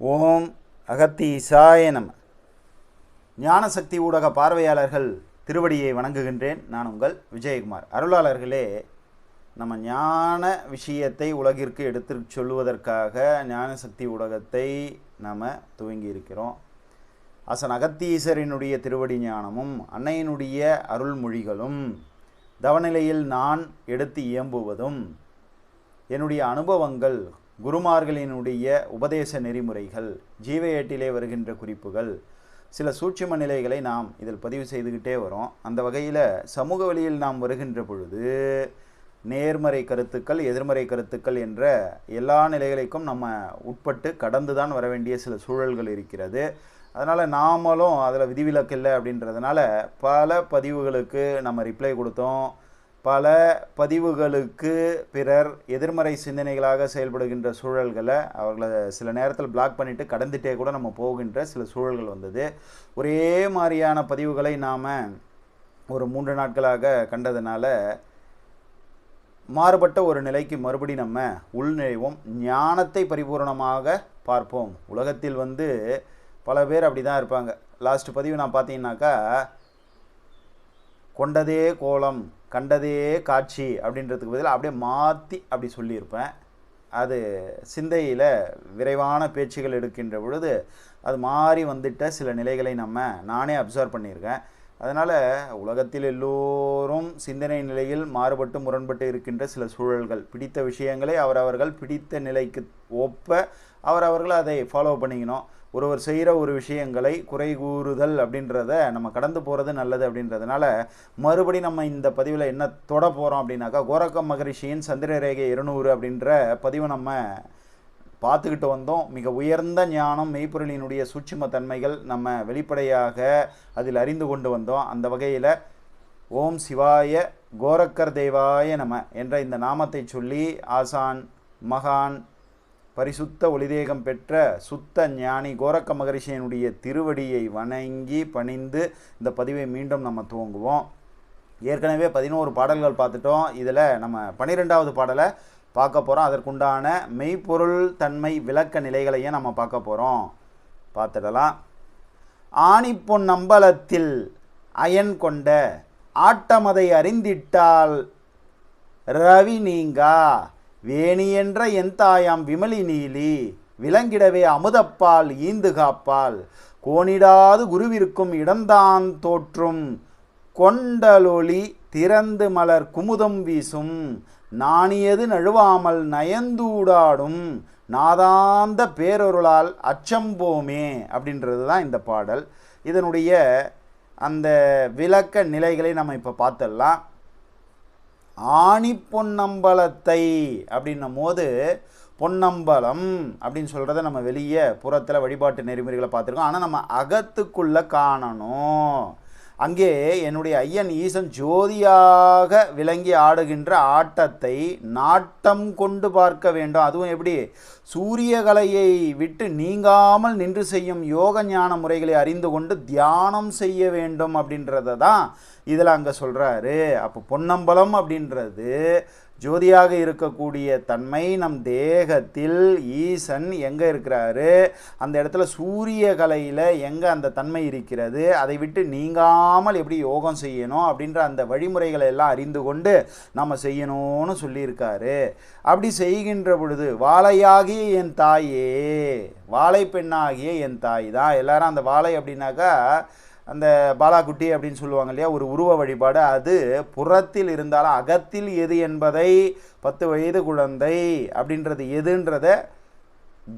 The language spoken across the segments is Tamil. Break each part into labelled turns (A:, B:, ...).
A: ஓம் அகத்தீசாய நம. ஞானசக்தி ஊடக பார்வையாளர்கள் திருவடியை வணங்குகின்றேன். நான் உங்கள் விஜயகுமார். அருளாளர்களே நம்ம ஞான விஷயத்தை உலகிற்கு எடுத்து சொல்லுவதற்காக ஞானசக்தி ஊடகத்தை நாம் துவங்கி இருக்கிறோம் அசன் அகத்தீசரினுடைய திருவடி ஞானமும் அன்னையினுடைய அருள்மொழிகளும் தவநிலையில் நான் எடுத்து இயம்புவதும் என்னுடைய அனுபவங்கள் குருமார்களினுடைய உபதேச நெறிமுறைகள் ஜீவ ஏட்டிலே வருகின்ற குறிப்புகள் சில சூட்சும நிலைகளை நாம் இதில் பதிவு செய்துக்கிட்டே வரோம். அந்த வகையில் சமூக வழியில் நாம் வருகின்ற பொழுது நேர்மறை கருத்துக்கள் எதிர்மறை கருத்துக்கள் என்ற எல்லா நிலைகளுக்கும் நம்ம உட்பட்டு கடந்து தான் வர வேண்டிய சில சூழல்கள் இருக்கிறது. அதனால் நாமளும் அதில் விதிவிலக்கு இல்லை அப்படின்றதுனால பல பதிவுகளுக்கு நம்ம ரிப்ளை கொடுத்தோம். பல பதிவுகளுக்கு பிறர் எதிர்மறை சிந்தனைகளாக செயல்படுகின்ற சூழல்களை அவர்களை சில நேரத்தில் பிளாக் பண்ணிவிட்டு கடந்துட்டே கூட நம்ம போகின்ற சில சூழல்கள் வந்தது. ஒரே மாதிரியான பதிவுகளை நாம் ஒரு மூன்று நாட்களாக கண்டதுனால மாறுபட்ட ஒரு நிலைக்கு மறுபடி நம்ம உள்நுழைவோம் ஞானத்தை பரிபூரணமாக பார்ப்போம். உலகத்தில் வந்து பல பேர் அப்படி தான் இருப்பாங்க. லாஸ்ட் பதிவு நான் பார்த்தீங்கன்னாக்கா கொண்டதே கோலம். கண்டதே காட்சி அப்படின்றதுக்கு பதிலாக அப்படியே மாற்றி அப்படி சொல்லியிருப்பேன். அது சிந்தையில் விரைவான பேச்சுகள் எடுக்கின்ற பொழுது அது மாறி வந்துட்ட சில நிலைகளை நம்ம நானே அப்சர்வ் பண்ணியிருக்கேன். அதனால் உலகத்தில் எல்லோரும் சிந்தனை நிலையில் மாறுபட்டு முரண்பட்டு இருக்கின்ற சில சூழல்கள் பிடித்த விஷயங்களை அவரவர்கள் பிடித்த நிலைக்கு ஒப்ப அவரவர்கள் அதை ஃபாலோ பண்ணிக்கணும். ஒருவர் செய்கிற ஒரு விஷயங்களை குறை கூறுதல் அப்படின்றத நம்ம கடந்து போகிறது நல்லது அப்படின்றதுனால மறுபடி நம்ம இந்த பதிவில் என்ன தொட போகிறோம் அப்படின்னாக்கா கோரக்க மகரிஷியின் சந்திரரேகை இருநூறு அப்படின்ற பதிவை நம்ம பார்த்துக்கிட்டு வந்தோம். மிக உயர்ந்த ஞானம் மெய்ப்பொருளினுடைய சூட்சும தன்மைகள் நம்ம வெளிப்படையாக அதில் அறிந்து கொண்டு வந்தோம். அந்த வகையில் ஓம் சிவாய கோரக்கர் தேவாய நம என்ற இந்த நாமத்தை சொல்லி ஆசான் மகான் பரிசுத்த ஒளிதேகம் பெற்ற சுத்த ஞானி கோரக்க மகரிஷியனுடைய திருவடியை வணங்கி பணிந்து இந்த பதிவை மீண்டும் நம்ம துவங்குவோம். ஏற்கனவே பதினோரு பாடல்கள் பார்த்துட்டோம். இதில் நம்ம பன்னிரெண்டாவது பாடலை பார்க்க போகிறோம் அதற்குண்டான மெய்ப்பொருள் தன்மை விளக்க நிலைகளையும் நம்ம பார்க்க போகிறோம் பார்த்துடலாம். ஆணிப்பொன் அம்பலத்தில் அயன் கொண்ட ஆட்டமதை அறிந்திட்டால் ரவி நீங்கா. வேணியென்ற என் தாயாம் விமலி நீலி விலங்கிடவே அமுதப்பால் ஈந்து காப்பால் கோணிடாது குருவிற்கும் இடம்தான் தோற்றும். கொண்டலொளி திறந்து மலர் குமுதம் வீசும். நாணியது நழுவாமல் நயந்தூடாடும். நாதாந்த பேரொருளால் அச்சம்போமே அப்படின்றது தான் இந்த பாடல். இதனுடைய அந்த விளக்க நிலைகளை நம்ம இப்போ பார்த்துடலாம். ஆணி பொன்னம்பலத்தை அப்படின்னும் போது பொன்னம்பலம் அப்படின்னு சொல்கிறத நம்ம வெளியே புறத்தில் வழிபாட்டு நெறிமுறைகளை பார்த்துருக்கோம். ஆனால் நம்ம அகத்துக்குள்ளே காணணும். அங்கே என்னுடைய ஐயன் ஈசன் ஜோதியாக விளங்கி ஆடுகின்ற ஆட்டத்தை நாட்டம் கொண்டு பார்க்க வேண்டும். அதுவும் எப்படி? சூரியகலையை விட்டு நீங்காமல் நின்று செய்யும் யோக ஞான முறைகளை அறிந்து கொண்டு தியானம் செய்ய வேண்டும் அப்படின்றத தான் இதில் அங்கே சொல்கிறாரு அப்போ பொன்னம்பலம் அப்படின்றது ஜோதியாக இருக்கக்கூடிய தன்மை நம் தேகத்தில் ஈசன் எங்கே இருக்கிறாரு? அந்த இடத்துல சூரிய கலையில் எங்கே அந்த தன்மை இருக்கிறது? அதை விட்டு நீங்காமல் எப்படி யோகம் செய்யணும்? அப்படின்ற அந்த வழிமுறைகளை எல்லாம் அறிந்து கொண்டு நம்ம செய்யணும்னு சொல்லியிருக்காரு. அப்படி செய்கின்ற பொழுது வாழையாகிய என் தாயே வாழை பெண்ணாகிய என் தாய் தான். எல்லாரும் அந்த வாழை அப்படின்னாக்கா அந்த பாலாக்குட்டி அப்படின்னு சொல்லுவாங்க இல்லையா ஒரு உருவ வழிபாடு. அது புறத்தில் இருந்தாலும் அகத்தில் எது என்பதை பத்து வயது குழந்தை அப்படின்றது எதுன்றத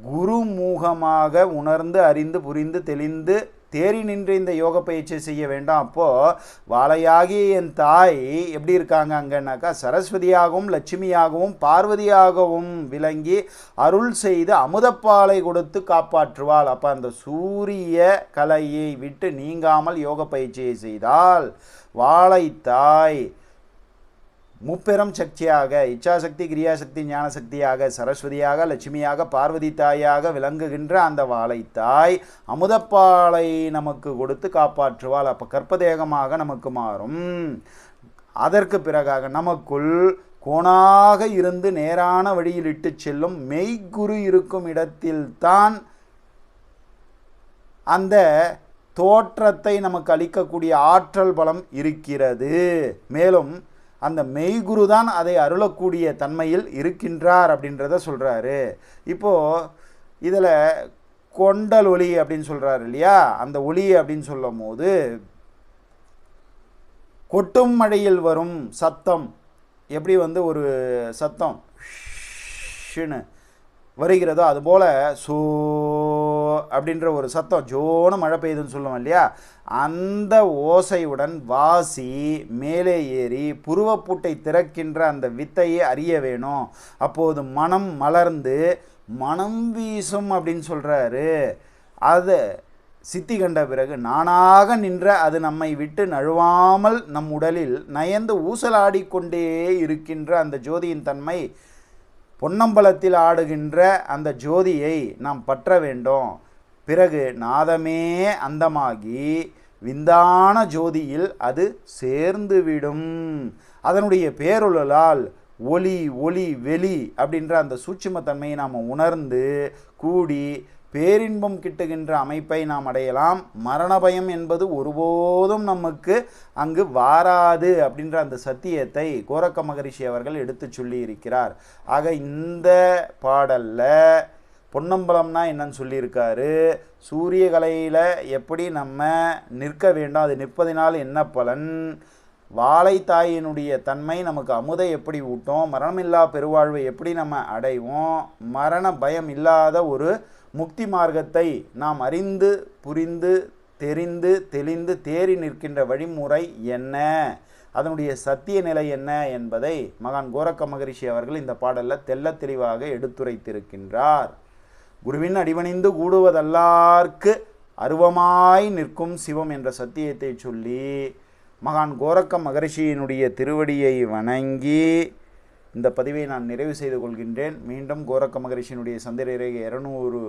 A: குருமுகமாக உணர்ந்து அறிந்து புரிந்து தெளிந்து தேறி நின்று இந்த யோக பயிற்சி செய்ய வேண்டாம். அப்போது வாழையாகி என் தாய் எப்படி இருக்காங்க அங்கன்னாக்கா சரஸ்வதியாகவும் லட்சுமியாகவும் பார்வதியாகவும் விளங்கி அருள் செய்து அமுதப்பாலை கொடுத்து காப்பாற்றுவாள். அப்போ அந்த சூரிய கலையை விட்டு நீங்காமல் யோக பயிற்சியை செய்தால் வாழைத்தாய் முப்பெரும் சக்தியாக இச்சாசக்தி கிரியாசக்தி ஞானசக்தியாக சரஸ்வதியாக லட்சுமியாக பார்வதி தாயாக விளங்குகின்ற அந்த வாழைத்தாய் அமுதப்பாலை நமக்கு கொடுத்து காப்பாற்றுவாள். அப்போ கற்பதேகமாக நமக்கு மாறும். அதற்கு பிறகாக நமக்குள் கோணாக இருந்து நேரான வழியில் இட்டு செல்லும் மெய்க்குரு இருக்கும் இடத்தில்தான் அந்த தோற்றத்தை நமக்கு அளிக்கக்கூடிய ஆற்றல் பலம் இருக்கிறது. மேலும் அந்த மெய்குரு தான் அதை அருளக்கூடிய தன்மையில் இருக்கின்றார் அப்படின்றத சொல்கிறாரு இப்போது இதில் கொண்டல் ஒளி அப்படின்னு சொல்கிறாரு இல்லையா? அந்த ஒளி அப்படின்னு சொல்லும் போது கொட்டும் மழையில் வரும் சத்தம். எப்படி வந்து ஒரு சத்தம்? ஷின்னு வருகிறதோ அதுபோல் சோ அப்படின்ற ஒரு சத்தம் ஜோனு மழை பெய்யுதுன்னு சொல்லுவோம் இல்லையா? அந்த ஓசையுடன் வாசி மேலே ஏறி புருவப்பூட்டை திறக்கின்ற அந்த வித்தையை அறிய வேணும். அப்போது மனம் மலர்ந்து மனம் வீசும் அப்படின்னு சொல்கிறாரு அது சித்தி கண்ட பிறகு நானாக நின்ற அது நம்மை விட்டு நழுவாமல் நம் உடலில் நயந்து ஊசலாடிக்கொண்டே இருக்கின்ற அந்த ஜோதியின் தன்மை பொன்னம்பலத்தில் ஆடுகின்ற அந்த ஜோதியை நாம் பற்ற வேண்டும். பிறகு நாதமே அந்தமாகி விந்தான ஜோதியில் அது சேர்ந்துவிடும். அதனுடைய பேருளால் ஒளி ஒளி வெளி அப்படின்ற அந்த சூட்சுமத்தன்மையை நாம் உணர்ந்து கூடி பேரின்பம் கிட்டுகின்ற அமைப்பை நாம் அடையலாம். மரண பயம் என்பது ஒருபோதும் நமக்கு அங்கு வாராது அப்படின்ற அந்த சத்தியத்தை கோரக்க மகரிஷி அவர்கள் எடுத்து சொல்லி இருக்கிறார் ஆக இந்த பாடலில் பொன்னம்பலம்னா என்னன்னு சொல்லியிருக்காரு. சூரிய கலையில் எப்படி நம்ம நிற்க வேண்டும் அது நிற்பதினால் என்ன பலன்? வாழைத்தாயினுடைய தன்மை நமக்கு அமுதை எப்படி ஊட்டும்? மரணமில்லா பெருவாழ்வை எப்படி நம்ம அடைவோம்? மரண பயம் இல்லாத ஒரு முக்தி மார்க்கத்தை நாம் அறிந்து புரிந்து தெரிந்து தெளிந்து தேறி நிற்கின்ற வழிமுறை என்ன? அதனுடைய சத்திய நிலை என்ன என்பதை மகான் கோரக்க மகரிஷி அவர்கள் இந்த பாடலில் தெல்ல தெளிவாக எடுத்துரைத்திருக்கின்றார். குருவின் அடிவணிந்து கூடுவதல்லார்க்கு அருவமாய் நிற்கும் சிவம் என்ற சத்தியத்தை சொல்லி மகான் கோரக்க மகரிஷியினுடைய திருவடியை வணங்கி இந்த பதிவை நான் நிறைவு செய்து கொள்கின்றேன். மீண்டும் கோரக்க மகரிஷியினுடைய சந்திரரேக இருநூறு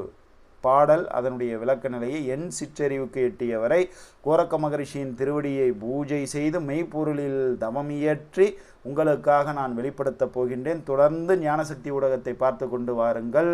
A: பாடல் அதனுடைய விளக்க நிலையை என் சிற்றறிவுக்கு எட்டியவரை கோரக்க மகரிஷியின் திருவடியை பூஜை செய்து மெய்ப்பொருளில் தவம் இயற்றி உங்களுக்காக நான் வெளிப்படுத்தப் போகின்றேன். தொடர்ந்து ஞானசக்தி ஊடகத்தை பார்த்து கொண்டு வாருங்கள்.